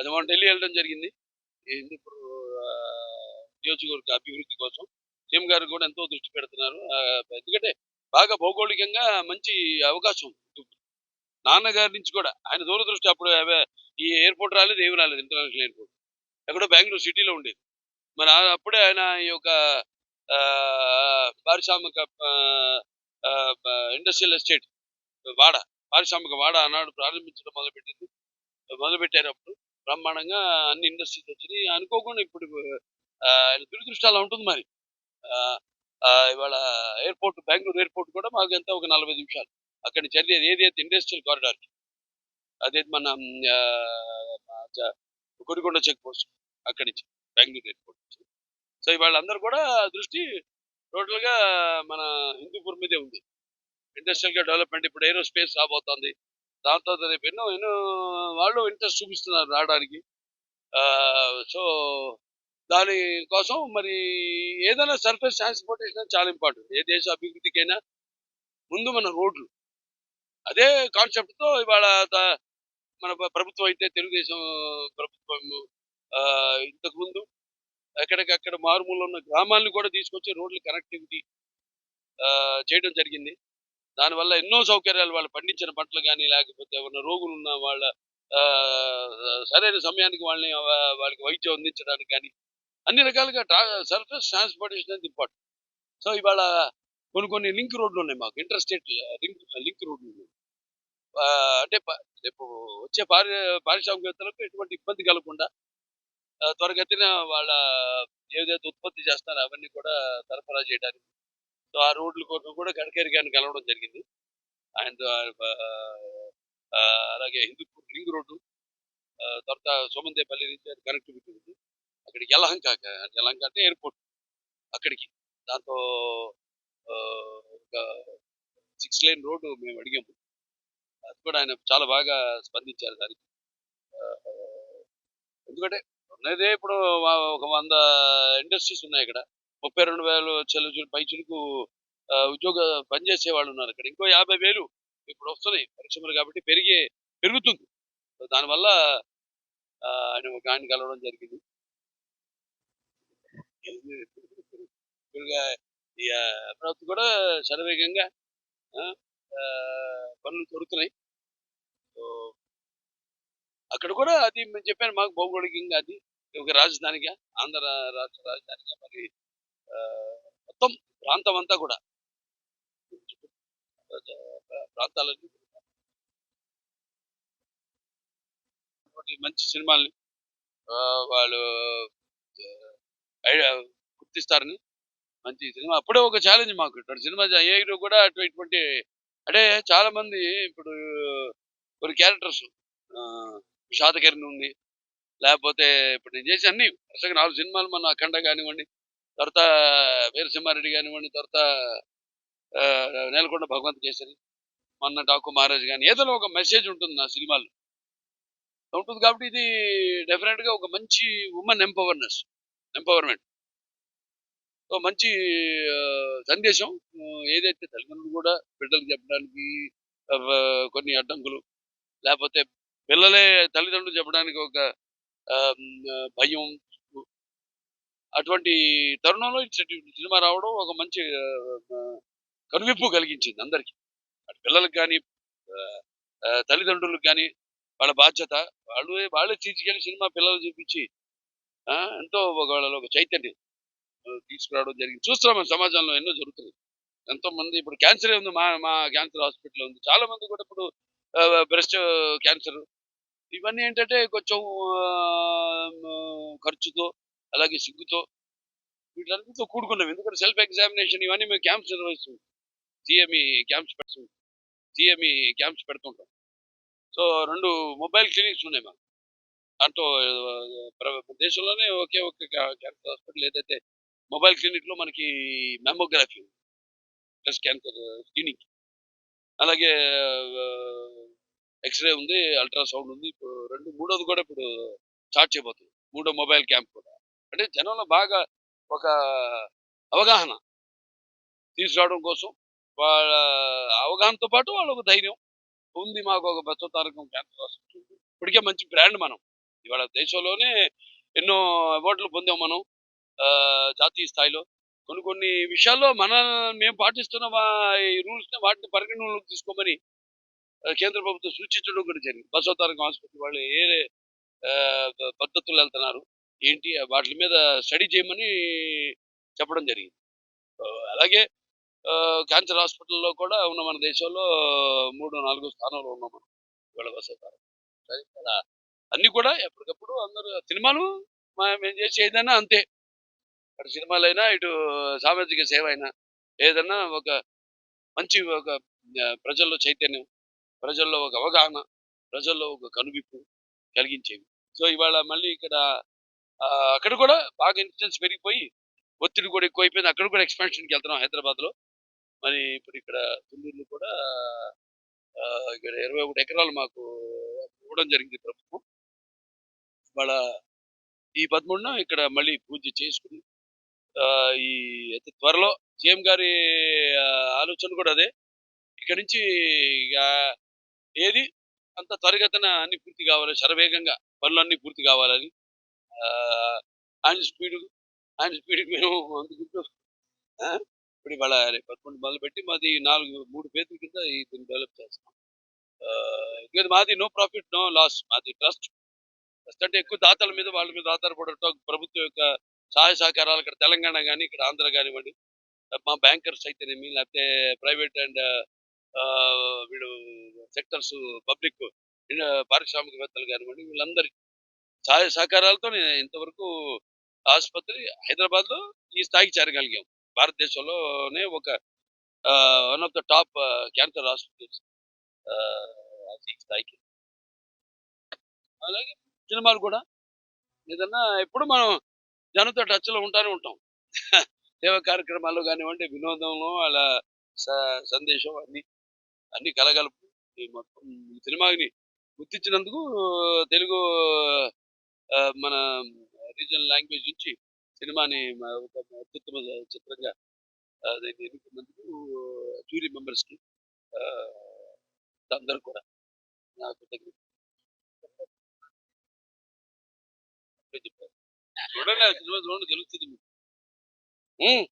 అది మనం ఢిల్లీ వెళ్ళడం జరిగింది. ఇప్పుడు నియోజకవర్గ అభివృద్ధి కోసం సీఎం గారు కూడా ఎంతో దృష్టి పెడుతున్నారు. ఎందుకంటే బాగా భౌగోళికంగా మంచి అవకాశం ఉంది. నాన్నగారి నుంచి కూడా ఆయన దూరదృష్టి అప్పుడు అవే- ఈ ఎయిర్పోర్ట్ రాలేదు ఏమి రాలేదు ఇంటర్నేషనల్ ఎయిర్పోర్ట్. ఎక్కడో బెంగళూరు సిటీలో ఉండేది. మరి అప్పుడే ఆయన ఈ యొక్క ఆ, పారిశ్రామిక ఇండస్ట్రియల్ ఎస్టేట్ వాడ పారిశ్రామిక వాడ ఆనాడు ప్రారంభించడం మొదలుపెట్టింది. మొదలుపెట్టారు అప్పుడు. బ్రహ్మాండంగా అన్ని ఇండస్ట్రీస్ వచ్చినాయి. అనుకోకుండా ఇప్పుడు ఆ, దురదృష్టి అలా ఉంటుంది మరి. ఆ, ఇవాళ ఎయిర్పోర్ట్ బెంగళూరు ఎయిర్పోర్ట్ కూడా మాకు ఎంత? ఒక నలభై నిమిషాలు. అక్కడ నుంచి జరిగేది ఏదైతే ఇండస్ట్రియల్ కారిడార్. అదే మన గుడికొండ చెక్ పోస్ట్ అక్కడి నుంచి బెంగళూరు ఎయిర్పోర్ట్ నుంచి. సో ఇవాళ అందరూ కూడా దృష్టి టోటల్గా మన హిందూపూర్ మీదే ఉంది. ఇండస్ట్రియల్గా డెవలప్మెంట్ ఇప్పుడు ఏరోస్పేస్ రాబోతోంది. దాంతో రేపు ఎన్నో ఎన్నో వాళ్ళు ఇంట్రెస్ట్ చూపిస్తున్నారు రావడానికి. సో దాని కోసం మరి ఏదైనా సర్ఫేస్ ట్రాన్స్పోర్టేషన్ చాలా ఇంపార్టెంట్ ఏ దేశ అభివృద్ధికైనా ముందు మన రోడ్లు. అదే కాన్సెప్ట్తో ఇవాళ మన ప్రభుత్వం అయితే తెలుగుదేశం ప్రభుత్వం ఇంతకుముందు ఎక్కడికక్కడ మారుమూల ఉన్న గ్రామాలను కూడా తీసుకొచ్చి రోడ్లు కనెక్టివిటీ చేయడం జరిగింది. దానివల్ల ఎన్నో సౌకర్యాలు వాళ్ళు పండించిన పంటలు కానీ లేకపోతే ఏమన్నా రోగులు ఉన్న వాళ్ళ సరైన సమయానికి వాళ్ళని వాళ్ళకి వైద్యం అందించడానికి కానీ అన్ని రకాలుగా ట్రా సర్ఫేస్ ట్రాన్స్పోర్టేషన్ అనేది ఇంపార్టెంట్. సో ఇవాళ కొన్ని కొన్ని లింక్ రోడ్లు ఉన్నాయి మాకు ఇంటర్ స్టేట్ లింక్ లింక్ రోడ్లు ఉన్నాయి. అంటే రేపు వచ్చే పారి పారిశ్రామికవేత్తలకు ఎటువంటి ఇబ్బంది కలగకుండా త్వరగతిన వాళ్ళ ఏదైతే ఉత్పత్తి చేస్తారో అవన్నీ కూడా సరఫరా చేయడానికి సో ఆ రోడ్ల కోసం కూడా గడ్కరీ గారిని కలవడం జరిగింది. అండ్ అలాగే హిందూపూర్ రింగ్ రోడ్డు తర్వాత సోమందేపల్లి నుంచి కనెక్టివిటీ ఉంది. అక్కడికి యలహంక యలహంక అంటే ఎయిర్పోర్ట్ అక్కడికి. దాంతో ఒక సిక్స్ లైన్ రోడ్డు మేము అడిగాము. అది కూడా ఆయన చాలా బాగా స్పందించారు దానికి. ఎందుకంటే ఉన్నదే ఇప్పుడు ఒక వంద ఇండస్ట్రీస్ ఉన్నాయి ఇక్కడ. ముప్పై రెండు వేలు చెల్లు పైచులకు ఉద్యోగ పనిచేసే వాళ్ళు ఉన్నారు ఇక్కడ. ఇంకో యాభై వేలు ఇప్పుడు వస్తున్నాయి. పరిశ్రమలు కాబట్టి పెరిగే పెరుగుతుంది. దానివల్ల ఆయన ఒక ఆయన కలవడం జరిగింది. ఈ అమరావతి కూడా శరవేగంగా ఆ, పనులు దొరుకుతున్నాయి అక్కడ కూడా అది మేము చెప్పాను మాకు భౌగోళికంగా అది ఒక రాజధానిగా ఆంధ్ర రాష్ట్ర రాజధానిగా మరి మొత్తం ప్రాంతం అంతా కూడా. ప్రాంతాలన్నీ మంచి సినిమాల్ని వాళ్ళు ఐడియా గుర్తిస్తారని మంచి సినిమా. అప్పుడే ఒక ఛాలెంజ్ మాకు. ఇటువంటి సినిమా ఏ హీరో కూడా అటు ఇటువంటి అంటే చాలా మంది ఇప్పుడు కొన్ని క్యారెక్టర్స్ విషాదకరణ ఉంది. లేకపోతే ఇప్పుడు నేను చేసి అన్ని వరుసగా నాలుగు సినిమాలు మన అఖండ కానివ్వండి తర్వాత వీరసింహారెడ్డి కానివ్వండి తర్వాత నేలకొండ భగవంత్ కేసరి మొన్న డాకు మహారాజ్ కానీ ఏదో ఒక మెసేజ్ ఉంటుంది నా సినిమాలో. ఉంటుంది కాబట్టి ఇది డెఫినెట్గా ఒక మంచి ఉమెన్ ఎంపవర్నెస్ ఎంపవర్మెంట్ సో మంచి సందేశం. ఏదైతే తల్లిదండ్రులు కూడా బిడ్డలకు చెప్పడానికి కొన్ని అడ్డంకులు లేకపోతే పిల్లలే తల్లిదండ్రులు చెప్పడానికి ఒక భయం అటువంటి తరుణంలో ఇటువంటి సినిమా రావడం ఒక మంచి కనువిప్పు కలిగించింది అందరికి. అటు పిల్లలకు కానీ తల్లిదండ్రులకు కానీ వాళ్ళ బాధ్యత. వాళ్ళు వాళ్ళే తీసుకెళ్ళి సినిమా పిల్లలు చూపించి ఆ, ఎంతో ఒక వాళ్ళలో ఒక చైతన్యం తీసుకురావడం జరిగింది. చూస్తున్నాం సమాజంలో ఎన్నో జరుగుతుంది ఎంతో మంది ఇప్పుడు క్యాన్సరే ఉంది మా మా క్యాన్సర్ హాస్పిటల్ ఉంది. చాలా మంది కూడా ఇప్పుడు బ్రెస్ట్ క్యాన్సర్. ఇవన్నీ ఏంటంటే కొంచెం ఖర్చుతో అలాగే సిగ్గుతో వీటన్నిటితో కూడుకున్నాం. ఎందుకంటే సెల్ఫ్ ఎగ్జామినేషన్ ఇవన్నీ మేము క్యాంప్స్ నిర్వహిస్తుంటాం సిఎంఈ క్యాంప్స్ పెడుతుంటాం సిఎంఈ క్యాంప్స్ పెడుతుంటాం. సో రెండు మొబైల్ క్లినిక్స్ ఉన్నాయి మాకు. దాంట్లో దేశంలోనే ఒకే ఒక క్యాన్సర్ హాస్పిటల్ ఏదైతే మొబైల్ క్లినిక్లో మనకి మెమోగ్రఫీ బ్రెస్ట్ క్యాన్సర్ స్క్రీనింగ్ అలాగే ఎక్స్రే ఉంది అల్ట్రాసౌండ్ ఉంది. ఇప్పుడు రెండు మూడోది కూడా ఇప్పుడు స్టార్ట్ చేయబోతుంది. మూడో మొబైల్ క్యాంప్ అంటే జనంలో బాగా ఒక అవగాహన తీసుకురావడం కోసం వాళ్ళ అవగాహనతో పాటు వాళ్ళ ఒక ధైర్యం ఉంది మాకు ఒక బస్వ తారకం క్యాన్సర్ హాస్పిటల్ ఇప్పటికే మంచి బ్రాండ్ మనం. ఇవాళ దేశంలోనే ఎన్నో అవార్డులు పొందాం మనం ఆ, జాతీయ స్థాయిలో. కొన్ని కొన్ని విషయాల్లో మన మేము పాటిస్తున్న రూల్స్ని ఈ రూల్స్ వాటిని పరిగణనలోకి తీసుకోమని కేంద్ర ప్రభుత్వం సూచించడం కూడా జరిగింది. బసవతారకం ఆసుపత్రి వాళ్ళు ఏ పద్ధతులు వెళ్తున్నారు. ఏంటి వాటి మీద స్టడీ చేయమని చెప్పడం జరిగింది. అలాగే క్యాన్సర్ హాస్పిటల్లో కూడా ఉన్న మన దేశంలో మూడు నాలుగు స్థానాలు ఉన్నాం మనం. ఇవాళ బసవతారకం అన్ని కూడా ఎప్పటికప్పుడు అందరూ సినిమాలు మేము చేసే ఏదైనా అంతే. అటు సినిమాలైనా ఇటు సామాజిక సేవ అయినా ఏదైనా ఒక మంచి ఒక ప్రజల్లో చైతన్యం ప్రజల్లో ఒక అవగాహన ప్రజల్లో ఒక కనువిప్పు కలిగించేవి. సో ఇవాళ మళ్ళీ ఇక్కడ అక్కడ కూడా బాగా ఇన్ఫ్లుయెన్స్ పెరిగిపోయి ఒత్తిడి కూడా ఎక్కువైపోయింది. అక్కడ కూడా ఎక్స్పాన్షన్కి వెళ్తున్నాం హైదరాబాద్లో మరి ఇప్పుడు ఇక్కడ తుళ్ళూరులో కూడా ఇక్కడ ఇరవై ఒకటి ఎకరాలు మాకు ఇవ్వడం జరిగింది ప్రభుత్వం. వాళ్ళ ఈ పదమూడున ఇక్కడ మళ్ళీ పూజ చేసుకుని ఆ, ఈ అతి త్వరలో సీఎం గారి ఆలోచన కూడా అదే. ఇక్కడ నుంచి ఇక ఏది అంత త్వరగతన అన్ని పూర్తి కావాలి శరవేగంగా పనులు అన్ని పూర్తి కావాలని ఆ, స్పీడ్ ఆయన స్పీడ్ మేము అందుకుంటూ ఇప్పుడు ఇవాళ పదకొండు మొదలు పెట్టి మాది నాలుగు మూడు పేర్ల కింద దీన్ని డెవలప్ చేస్తాం ఆ, మాది నో ప్రాఫిట్ నో లాస్ మాది ట్రస్ట్. ట్రస్ట్ అంటే ఎక్కువ దాతల మీద వాళ్ళ మీద ఆధారపడటం ప్రభుత్వం యొక్క సహాయ సహకారాలు ఇక్కడ తెలంగాణ కానీ ఇక్కడ ఆంధ్ర కానివ్వండి మా బ్యాంకర్స్ అయితేనేమి లేకపోతే ప్రైవేట్ అండ్ వీళ్ళు సెక్టర్స్ పబ్లిక్ పారిశ్రామికవేత్తలు కానివ్వండి వీళ్ళందరి సహాయ సహకారాలతో నేను ఇంతవరకు ఆసుపత్రి హైదరాబాద్లో ఈ స్థాయికి చేరగలిగాం. భారతదేశంలోనే ఒక one of the top cancer hospitals ఈ స్థాయికి. అలాగే సినిమాలు కూడా. ఏదన్నా ఎప్పుడు మనం జనంతో టచ్లో ఉంటానే ఉంటాం. సేవా కార్యక్రమాలు కానివ్వండి వినోదంలో అలా స- సందేశం అన్ని అన్ని కలగలుపు. మొత్తం సినిమాని గుర్తించినందుకు తెలుగు మన రీజనల్ లాంగ్వేజ్ నుంచి సినిమాని ఒక అత్యుత్తమ చిత్రంగా దీన్ని ఎన్నుకున్నందుకు జూరీ మెంబర్స్కి అందరూ కూడా నాకు దగ్గర చూడండి సినిమా చూడండి తెలుస్తుంది మీకు.